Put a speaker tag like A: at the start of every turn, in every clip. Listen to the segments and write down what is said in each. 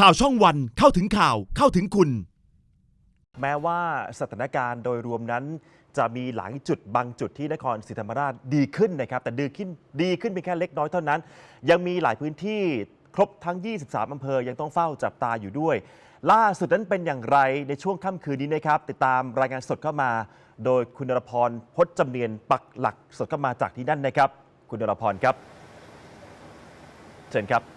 A: ข่าวช่องวันเข้าถึงข่าวเข้าถึงคุณ
B: แม้ว่าสถานการณ์โดยรวมนั้นจะมีหลายจุดบางจุดที่นครศรีธรรมราชดีขึ้นนะครับ แต่ดีขึ้นดีขึ้นเพียงแค่เล็กน้อยเท่านั้น ยังมีหลายพื้นที่ครบทั้ง 23 อำเภอ ยังต้องเฝ้าจับตาอยู่ด้วย ล่าสุดนั้นเป็นอย่างไรในช่วงค่ำคืนนี้นะครับ ติดตามรายงานสดเข้ามา โดยคุณนรพรพจน์จำเนียนปักหลักสดเข้ามาจากที่นั่นนะครับ คุณนรพรครับ เชิญครับ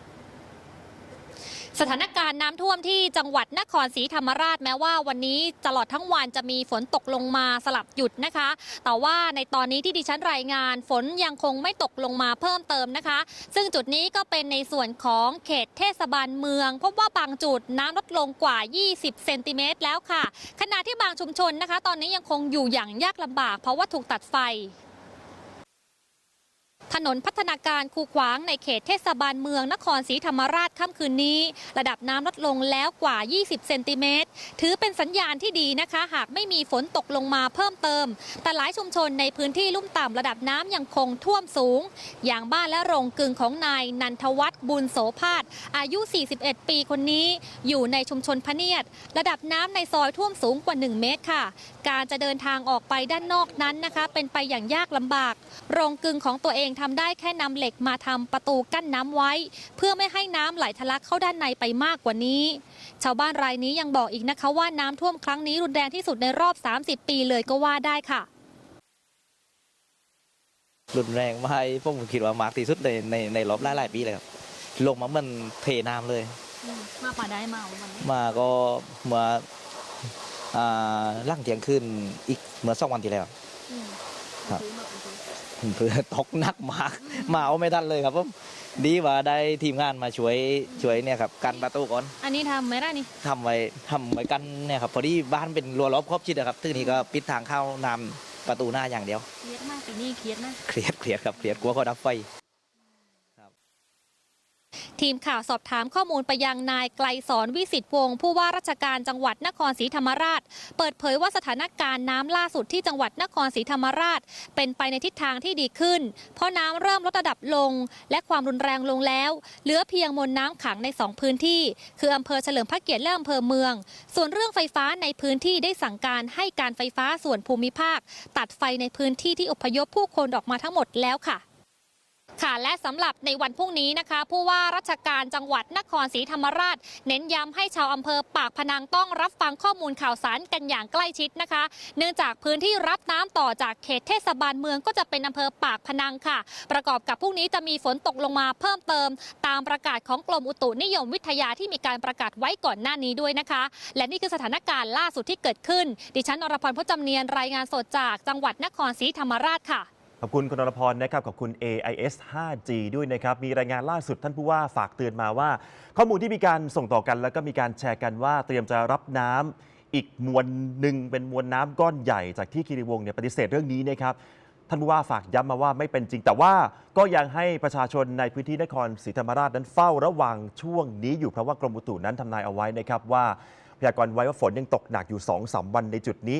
C: สถานการณ์น้ำท่วมที่จังหวัดนครศรีธรรมราชแม้ว่าวันนี้ตลอดทั้งวันจะมีฝนตกลงมาสลับหยุดนะคะ แต่ว่าในตอนนี้ที่ดิฉันรายงาน ฝนยังคงไม่ตกลงมาเพิ่มเติมนะคะ ซึ่งจุดนี้ก็เป็นในส่วนของเขตเทศบาลเมือง พบว่าบางจุดน้ำลดลงกว่า 20 เซนติเมตรแล้วค่ะ ขณะที่บางชุมชนนะคะ ตอนนี้ยังคงอยู่อย่างยากลำบาก เพราะว่าถูกตัดไฟ นนพัฒนาการคูขวางในเขตเทศบาลเมืองนครศรีธรรมราชค่ำคืนนี้ ระดับน้ำลดลงแล้วกว่า 20 เซนติเมตร ถือเป็นสัญญาณที่ดีนะคะ หากไม่มีฝนตกลงมาเพิ่มเติม แต่หลายชุมชนในพื้นที่ลุ่มต่ำระดับน้ำยังคงท่วมสูง อย่างบ้านและโรงกึ่งของนายนันทวัฒน์บุญโสภาสอายุ 41 ปีคนนี้ อยู่ในชุมชนพะเนียด ระดับน้ำในซอยท่วมสูงกว่า 1 เมตรค่ะ การจะเดินทางออกไปด้านนอกนั้นนะคะ เป็นไปอย่างยากลำบาก โรงกึ่งของตัวเองทำได้แค่นำเหล็กมาทำประตูกั้นน้ำไว้ เพื่อไม่ให้น้ำไหลทะลักเข้าด้านในไปมากกว่านี้ ชาวบ้านรายนี้ยังบอกอีกนะคะว่าน้ำท่วมครั้งนี้รุนแรงที่สุดในรอบ 30 ปีเลยก็ว่าได้ค่ะ
D: รุนแรงมาให้ผมก็คิดว่ามากที่สุดในในในรอบหลายๆปีเลยครับลงมาเหมันเทน้ำเลย
C: มากกว่าได้มาวันนี้
D: มาก็เมื่ออ่าล่างเที่ยงคืนอีกเมื่อสองวันที่แล้วครับ เพื่อตกหนักมากมาเอาไม่ทันเลยครับผมดีว่าได้ทีมงานมาช่วยช่วยเนี่ยครับกันประตูก่อน
C: อันนี้ทำไม่ได้นี่
D: ทำไว้ทำไว้กันเนี่ยครับพอดีบ้านเป็นรั้วรอบครอบชิดนะครับทีนี้ก็ปิดทางเข้าน้ำประตูหน้าอย่างเดียว
C: เครียดมากปีนี้เครียดนะ
D: เครียดเครียดครับเครียดกลัวเขาดับไฟ
C: ทีมข่าวสอบถามข้อมูลไปยังนายไกลสอนวิสิตวงศ์ผู้ว่าราชการจังหวัดนครศรีธรรมราช เปิดเผยว่าสถานการณ์น้ำล่าสุดที่จังหวัดนครศรีธรรมราช เป็นไปในทิศทางที่ดีขึ้น เพราะน้ำเริ่มลดระดับลง และความรุนแรงลงแล้ว เหลือเพียงมวลน้ำขังในสองพื้นที่ คืออำเภอเฉลิมพระเกียรติและอำเภอเมือง ส่วนเรื่องไฟฟ้าในพื้นที่ได้สั่งการให้การไฟฟ้าส่วนภูมิภาค ตัดไฟในพื้นที่ที่อพยพผู้คนออกมาทั้งหมดแล้วค่ะ ค่ะและสำหรับในวันพรุ่งนี้นะคะผู้ว่าราชการจังหวัดนครศรีธรรมราช เน้นย้ำให้ชาวอำเภอปากพนังต้องรับฟังข้อมูลข่าวสารกันอย่างใกล้ชิดนะคะ เนื่องจากพื้นที่รับน้ำต่อจากเขตเทศบาลเมืองก็จะเป็นอำเภอปากพนังค่ะ ประกอบกับพรุ่งนี้จะมีฝนตกลงมาเพิ่มเติม ตามประกาศของกรมอุตุนิยมวิทยาที่มีการประกาศไว้ก่อนหน้านี้ด้วยนะคะ และนี่คือสถานการณ์ล่าสุดที่เกิดขึ้น ดิฉันอรพรพจำเนียนรายงานสดจากจังหวัดนครศรีธรรมราชค่ะ
B: ขอบคุณคุณนรพรนะครับขอบคุณ AIS 5G ด้วยนะครับ มีรายงานล่าสุดท่านผู้ว่าฝากเตือนมาว่า ข้อมูลที่มีการส่งต่อกัน แล้วก็มีการแชร์กันว่าเตรียมจะรับน้ำอีกมวลหนึ่งเป็นมวลน้ำก้อนใหญ่จากที่คีรีวงศ์เนี่ยปฏิเสธเรื่องนี้นะครับ ท่านผู้ว่าฝากย้ำมาว่าไม่เป็นจริง แต่ว่าก็ยังให้ประชาชนในพื้นที่นครศรีธรรมราชนั้นเฝ้าระวังช่วงนี้อยู่เพราะว่ากรมอุตุนั้นทำนายเอาไว้นะครับว่าพยากรณ์ไว้ว่าฝนยังตกหนักอยู่2-3วันในจุดนี้